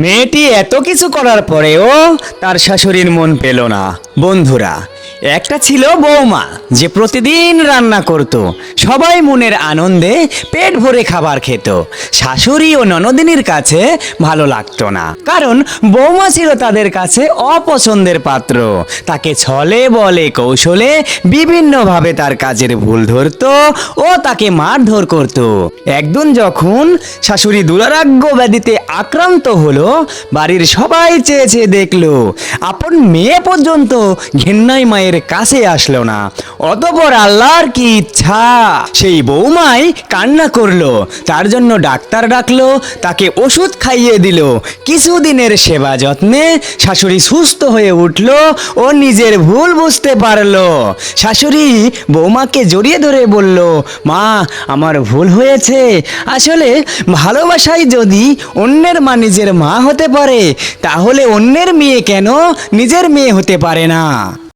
মেয়েটি এত কিছু করার পরেও তার শাশুড়ির মন পেল না। বন্ধুরা একটা ছিল বৌমা, যে প্রতিদিন রান্না করত। সবাই মনের আনন্দে পেট ভরে খাবার খেত। শাশুড়ি ও ননদিনীর কাছে ভালো লাগতো না। কারণ বৌমা ছিল তাদের কাছে অপছন্দের পাত্র। তাকে ছলে বলে কৌশলে বিভিন্নভাবে তার কাজের ভুল ধরতো ও তাকে মারধর করত। একদিন যখন শাশুড়ি দুরারাগ্য ব্যাধিতে আক্রান্ত হলো, বাড়ির সবাই চেয়ে চেয়ে দেখল, আপন মেয়ে পর্যন্ত ঘেন্নাই মায়ের কাছে আসলো না। অতপর আল্লাহর কি ইচ্ছা? সেই বৌমাই কান্না করল, তার জন্য ডাক্তার ডাকলো, তাকে ওষুধ খাইয়ে দিল। কিছুদিনের সেবা যত্নে শাশুড়ি সুস্থ হয়ে উঠল ও নিজের ভুল বুঝতে পারল। শাশুড়ি বৌমাকে জড়িয়ে ধরে বলল, মা, আমার ভুল হয়েছে। আসলে ভালোবাসাই যদি অন্যের মা নিজের মা হতে পারে, তাহলে অন্যের মেয়ে কেন নিজের মেয়ে হতে পারে না?